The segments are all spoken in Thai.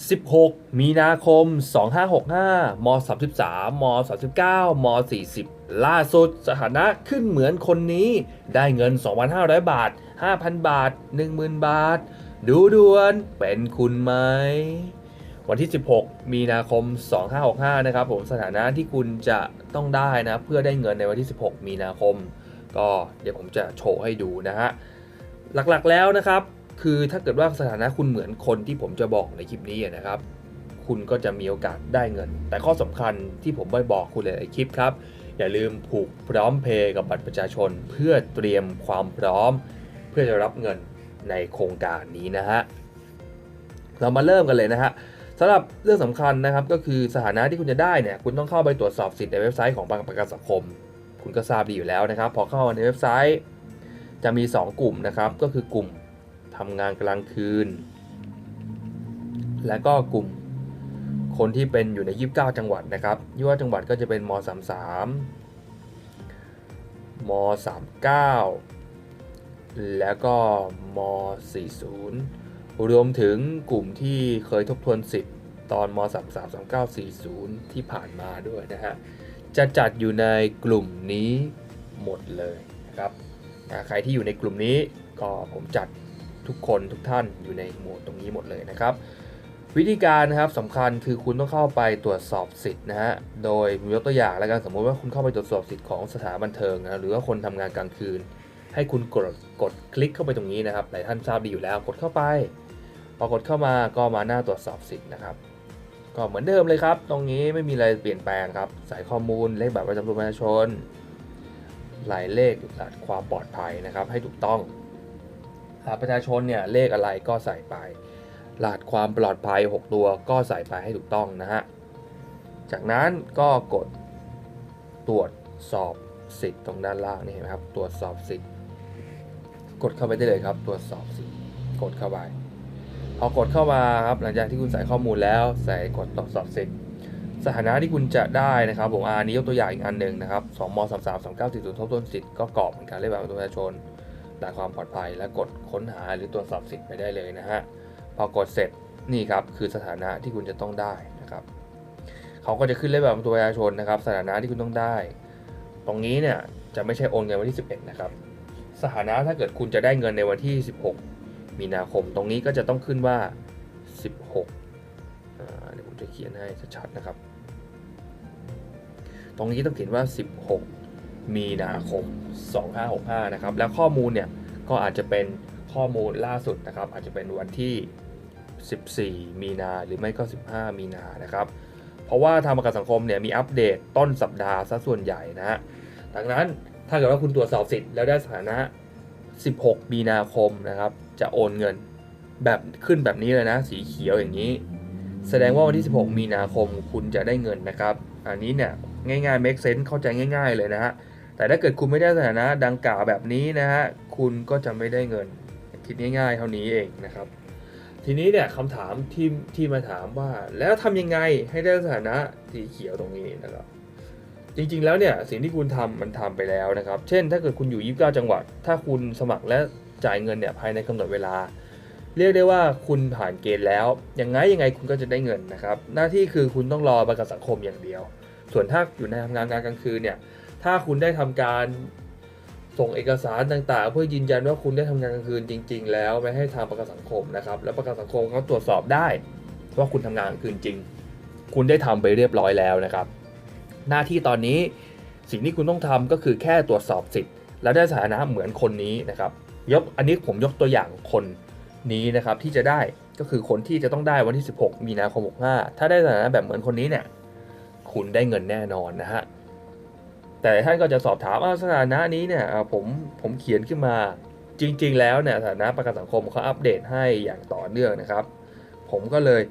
16 มีนาคม 2565ม33ม39ม40 ล่าสุดสถานะขึ้นเหมือนคนนี้ ได้เงิน 2,500 บาท 5,000 บาท 10,000 บาท ดูด่วนเป็นคุณไหม วันที่ 16 มีนาคม 2565 นะครับผมสถานะที่คุณจะต้องได้นะ เพื่อได้เงินในวันที่ 16 มีนาคม ก็เดี๋ยวผมจะโชว์ให้ดูนะฮะ หลักๆแล้วนะครับ คือถ้าเกิดว่าสถานะคุณเหมือนคนที่ผมจะบอกในคลิปนี้นะครับ คุณก็จะมีโอกาสได้เงิน แต่ข้อสำคัญที่ผมไม่บอกคุณเลยในคลิปครับ อย่าลืมผูกพร้อมเพย์กับบัตรประชาชน เพื่อเตรียมความพร้อม เพื่อจะรับเงินในโครงการนี้นะฮะเรามาเริ่มกันเลยนะฮะสำหรับเรื่องสำคัญนะครับก็คือสถานะที่คุณจะได้เนี่ยคุณต้องเข้าไปตรวจสอบสิทธิ์ในเว็บไซต์ของประกันสังคม คุณก็ทราบดีอยู่แล้วนะครับ พอเข้าในเว็บไซต์ จะมี 2 กลุ่มนะครับ ก็คือกลุ่มำงานกลางคืน และก็กลุ่มคนที่เป็นอยู่ใน 29 จังหวัดนะครับ29จังหวัดก็จะเป็นม 33 ม 39 แล้วก็ม 40 รวมถึงกลุ่มที่เคยทบทวนสิทธิ์ตอนม 33 39 40 ที่ผ่านมาด้วยนะฮะ จะจัดอยู่ในกลุ่มนี้หมดเลยนะครับใครที่อยู่ในกลุ่มนี้ก็ผมจัด ทุกคนทุกท่านอยู่ในหมวดตรงนี้หมดเลยนะครับ วิธีการนะครับสำคัญคือคุณต้องเข้าไปตรวจสอบสิทธิ์นะฮะโดยยกตัวอย่างแล้วกันสมมติว่าคุณเข้าไปตรวจสอบสิทธิ์ของสถานบันเทิงนะหรือว่าคนทำงานกลางคืน ให้คุณกดกดคลิกเข้าไปตรงนี้นะครับหลายท่านทราบดีอยู่แล้วกดเข้าไปพอกดเข้ามาก็มาหน้าตรวจสอบสิทธิ์นะครับก็เหมือนเดิมเลยครับ ตรงนี้ไม่มีอะไรเปลี่ยนแปลงครับใส่ข้อมูลเลขบัตรประจำตัวประชาชน หลายเลขรหัสความปลอดภัยนะครับ ให้ถูกต้อง หัสประชาชนเนี่ยเลขอะไรก็ใส่ไปรหัสความปลอดภัย 6 ตัวก็ใส่ไปให้ถูกต้องนะฮะ จากนั้นก็กดตรวจสอบสิทธิ์ตรงด้านล่างนี่เห็นไหมครับ ตรวจสอบสิทธิ์ กดเข้าไปได้เลยครับ ตรวจสอบสิทธิ์ กดเข้าไป พอกดเข้ามาครับ หลังจากที่คุณใส่ข้อมูลแล้วใส่กดตรวจสอบเสร็จสถานะที่คุณจะได้นะครับ ผมอันนี้ยกตัวอย่างอีกอันหนึ่งนะครับ 2ม3 3 3 9 4 0ทบทวนสิทธิ์ก็กรอกเหมือนกันเลขบัตรประชาชน ด่าความปลอดภัย และกดค้นหาหรือตรวจสอบสิทธิ์ไปได้เลยนะฮะ พอกดเสร็จนี่ครับคือสถานะที่คุณจะต้องได้นะครับเขาก็จะขึ้นเลขแบัตรประชาชนนะครับ สถานะที่คุณต้องได้ ตรงนี้เนี่ยจะไม่ใช่โอนเงินวันที่ 11 นะครับ สถานะถ้าเกิดคุณจะได้เงินในวันที่ 16 มีนาคม ตรงนี้ก็จะต้องขึ้นว่า 16เดี๋ยวผมจะเขียนให้ชัดๆนะครับ ตรงนี้ต้องเขียนว่า 16 มีนาคม 2565 นะครับ แล้วข้อมูลเนี่ยก็อาจจะเป็นข้อมูลล่าสุดนะครับ อาจจะเป็นวันที่ 14 มีนาหรือไม่ก็ 15 มีนานะครับ เพราะว่าทางประกันสังคมเนี่ยมีอัปเดตต้นสัปดาห์ซะส่วนใหญ่นะฮะดังนั้นถ้าเกิดว่าคุณตรวจสอบสิทธิ์แล้วได้สถานะ 16 มีนาคมนะครับ จะโอนเงินแบบขึ้นแบบนี้เลยนะ สีเขียวอย่างนี้ แสดงว่าวันที่ 16 มีนาคมคุณจะได้เงินนะครับ อันนี้เนี่ยง่ายๆ make sense เข้าใจง่าย ๆ เลยนะฮะ แต่ถ้าเกิดคุณไม่ได้สถานะดังกล่าวแบบนี้นะฮะคุณก็จะไม่ได้เงิน คิดง่ายๆ เท่านี้เองนะครับ ทีนี้เนี่ยคำถามที่ที่มาถามว่า แล้วทำยังไงให้ได้สถานะสีเขียวตรงนี้นะครับ จริงๆแล้วเนี่ยสิ่งที่คุณทำมันทำไปแล้วนะครับ เช่น ถ้าเกิดคุณอยู่ 29 จังหวัด ถ้าคุณสมัครและจ่ายเงินเนี่ยภายในกำหนดเวลาเรียกได้ว่าคุณผ่านเกณฑ์แล้ว ยังไงยังไงคุณก็จะได้เงินนะครับ หน้าที่คือคุณต้องรอประกันสังคมอย่างเดียว ส่วนถ้าอยู่ในทำงานกลางคืนเนี่ย ถ้าคุณได้ทำการส่งเอกสารต่างๆ เพื่อยืนยันว่าคุณได้ทำงานกลางคืนจริง ๆ แล้วไม่ให้ทางประกันสังคมนะครับ แล้วประกันสังคมเขาตรวจสอบได้ ว่าคุณทำงานกลางคืนจริง คุณได้ทำไปเรียบร้อยแล้วนะครับ หน้าที่ตอนนี้สิ่งที่คุณต้องทำก็คือแค่ตรวจสอบสิทธิ์ แล้วได้สถานะเหมือนคนนี้นะครับยกอันนี้ผมยกตัวอย่างคนนี้นะครับที่จะได้ก็คือคนที่จะต้องได้วันที่ 16 มีนาคม65ถ้าได้สถานะแบบเหมือนคนนี้เนี่ยคุณได้เงินแน่นอนนะฮะ แต่ท่านก็จะสอบถามว่าสถานะนี้เนี่ยอ่าผมผมเขียนขึ้นมาจริง ๆ แล้วเนี่ยสถานะประกันสังคมเขาอัปเดตให้อย่างต่อเนื่องนะครับ ผมก็เลย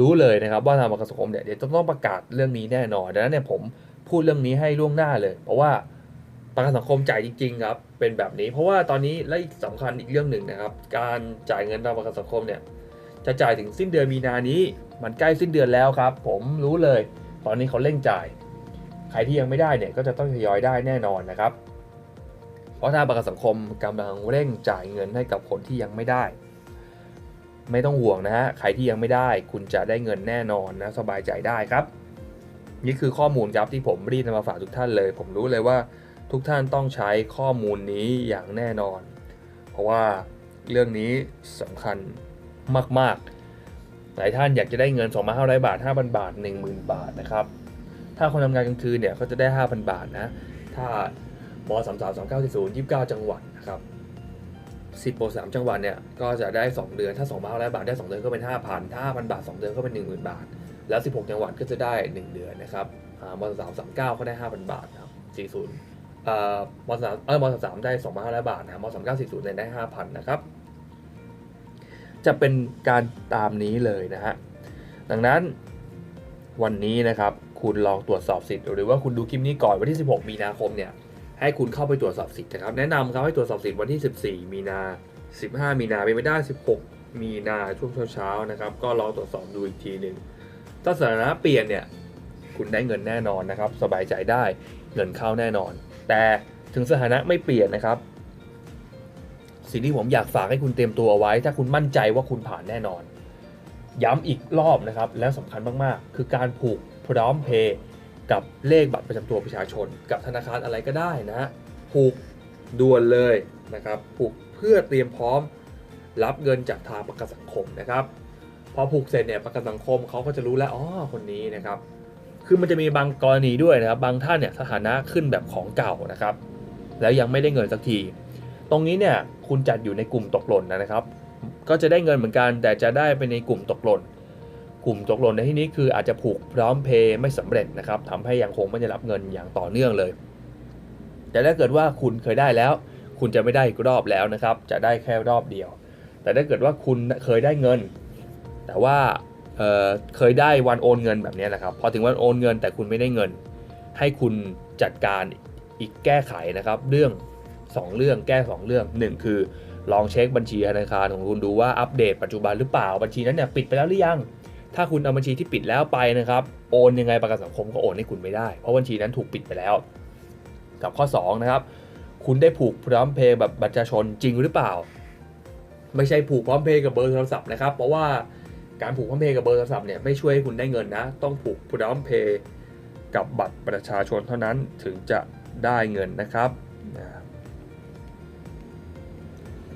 รู้เลยนะครับว่าทางประกันสังคมเนี่ยเดี๋ยวต้องประกาศเรื่องนี้แน่นอนดังนั้นเนี่ยผมพูดเรื่องนี้ให้ล่วงหน้าเลย เพราะว่าประกันสังคมจ่ายจริง ๆ ครับ เป็นแบบนี้ เพราะว่าตอนนี้และอีกสำคัญอีกเรื่องหนึ่งนะครับ การจ่ายเงินตามประกันสังคมเนี่ยจะจ่ายถึงสิ้นเดือนมีนานี้ มันใกล้สิ้นเดือนแล้วครับ ผมรู้เลย ตอนนี้เขาเร่งจ่าย ใครที่ยังไม่ได้เนี่ยก็จะต้องทยอยได้แน่นอนนะครับ เพราะทาประกันสังคมกำลังเร่งจ่ายเงินให้กับคนที่ยังไม่ได้ ไม่ต้องห่วงนะฮะใครที่ยังไม่ได้ คุณจะได้เงินแน่นอนนะสบายใจได้ครับนี่คือข้อมูลครับที่ผมรีดนำมาฝากทุกท่านเลย ผมรู้เลยว่าทุกท่านต้องใช้ข้อมูลนี้อย่างแน่นอน เพราะว่าเรื่องนี้สำคัญมาก ๆ หลายท่านอยากจะได้เงิน 2,500 บาท 5,000 บาท 10,000 บาทนะครับ ถ้าคนทำงานกลางคืนเนี่ยเขาจะได้ 5,000 บาทนะ ถ้าบอสามสามสองเก้าสี่ศูนย์ยี่สิบเก้าจังหวัดนะครับสิบโปรสามจังหวัดเนี่ยก็จะได้สองเดือน ถ้าสองพันห้าร้อยบาทได้สองเดือนก็เป็นห้าพันถ้าห้าพันบาทสองเดือนก็เป็นหนึ่งหมื่นบาท แล้วสิบหกจังหวัดก็จะได้หนึ่งเดือนนะครับบอสามสามเก้าก็ได้ห้าพันบาทครับสี่ศูนย์บอสามเออบอสามได้สองพันห้าร้อยบาทนะบอสามเก้าสี่ศูนย์ได้ห้าพันนะครับจะเป็นการตามนี้เลยนะฮะดังนั้นวันนี้นะครับ คุณลองตรวจสอบสิทธิ์หรือว่าคุณดูคลิปนี้ก่อนวันที่ 16 มีนาคมเนี่ยให้คุณเข้าไปตรวจสอบสิทธิ์นะครับแนะนำครับให้ตรวจสอบสิทธิ์วันที่ 14 มีนา 15 มีนาเป็นไม่ได้ 16 มีนาช่วงเช้าๆนะครับก็ลองตรวจสอบดูอีกทีหนึ่งถ้าสถานะเปลี่ยนเนี่ยคุณได้เงินแน่นอนนะครับสบายใจได้เงินเข้าแน่นอน แต่ถึงสถานะไม่เปลี่ยนนะครับ สิ่งที่ผมอยากฝากให้คุณเตรียมตัวเอาไว้ ถ้าคุณมั่นใจว่าคุณผ่านแน่นอน ย้ำอีกรอบนะครับ แล้วสำคัญมากๆ คือการผูก พร้อมเพย์กับเลขบัตรประจำตัวประชาชน กับธนาคารอะไรก็ได้นะฮะผูกด่วนเลยนะครับผูกเพื่อเตรียมพร้อมรับเงินจากทางประกันสังคมนะครับพอผูกเสร็จเนี่ยประกันสังคมเขาก็จะรู้แล้วอ๋อคนนี้นะครับคือมันจะมีบางกรณีด้วยนะครับ บางท่านเนี่ยสถานะขึ้นแบบของเก่านะครับ แล้วยังไม่ได้เงินสักที ตรงนี้เนี่ยคุณจัดอยู่ในกลุ่มตกหล่นนะครับ ก็จะได้เงินเหมือนกัน แต่จะได้ไปในกลุ่มตกหล่น กลุ่มตกหล่นในที่นี้คืออาจจะผูกพร้อมเพย์ไม่สำเร็จนะครับทำให้ยังคงไม่ได้รับเงินอย่างต่อเนื่องเลย แต่ถ้าเกิดว่าคุณเคยได้แล้ว คุณจะไม่ได้อีกรอบแล้วนะครับ จะได้แค่รอบเดียว แต่ถ้าเกิดว่าคุณเคยได้เงิน แต่ว่าเเคยได้วันโอนเงินแบบนี้นะครับ พอถึงวันโอนเงินแต่คุณไม่ได้เงิน ให้คุณจัดการอีกแก้ไขนะครับ เรื่อง 2 เรื่องแก้ 2 เรื่อง 1 คือลองเช็คบัญชีธนาคารของคุณดูว่าอัปเดตปัจจุบันหรือเปล่าบัญชีนั้นเนี่ยปิดไปแล้วหรือยัง ถ้าคุณเอาบัญชีที่ปิดแล้วไปนะครับโอนยังไงประกันสังคมก็โอนให้คุณไม่ได้ เพราะบัญชีนั้นถูกปิดไปแล้ว กับข้อ 2 นะครับ คุณได้ผูกพร้อมเพย์แบบบัตรประชาชนจริงหรือเปล่า ไม่ใช่ผูกพร้อมเพย์กับเบอร์โทรศัพท์นะครับเพราะว่าการผูกพร้อมเพย์กับเบอร์โทรศัพท์เนี่ยไม่ช่วยให้คุณได้เงินนะ ต้องผูกพร้อมเพย์กับบัตรประชาชนเท่านั้นถึงจะได้เงินนะครับ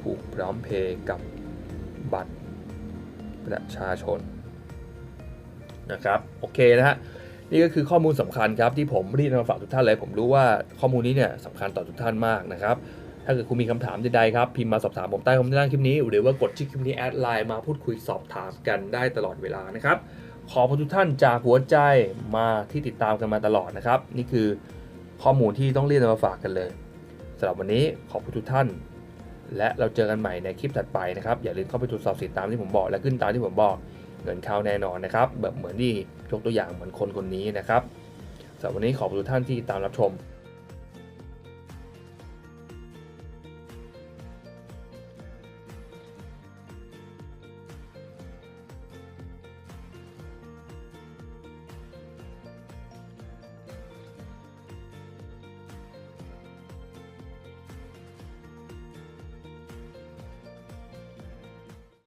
ผูกพร้อมเพย์กับบัตรประชาชน นะครับโอเคนะฮะนี่ก็คือข้อมูลสำคัญครับที่ผมรีดมาฝากทุกท่านเลย ผมรู้ว่าข้อมูลนี้เนี่ยสำคัญต่อทุกท่านมากนะครับถ้าเกิดคุณมีคำถามใดๆครับ พิมพ์มาสอบถามผมใต้คอมเมนต์ล่างคลิปนี้ หรือว่ากดที่คลิปนี้แอดไลน์มาพูดคุยสอบถามกันได้ตลอดเวลานะครับ ขอบคุณทุกท่านจากหัวใจมาที่ติดตามกันมาตลอดนะครับ นี่คือข้อมูลที่ต้องเรียนมาฝากกันเลยสำหรับวันนี้ขอบคุณทุกท่าน และเราเจอกันใหม่ในคลิปถัดไปนะครับ อย่าลืมเข้าไปตรวจสอบสิทธิตามที่ผมบอกและขึ้นตามที่ผมบอก เงินเข้าแน่นอนนะครับ แบบเหมือนที่ยกตัวอย่างเหมือนคนคนนี้นะครับสำหรับวันนี้ขอบคุณทุกท่านที่ติดตามรับชม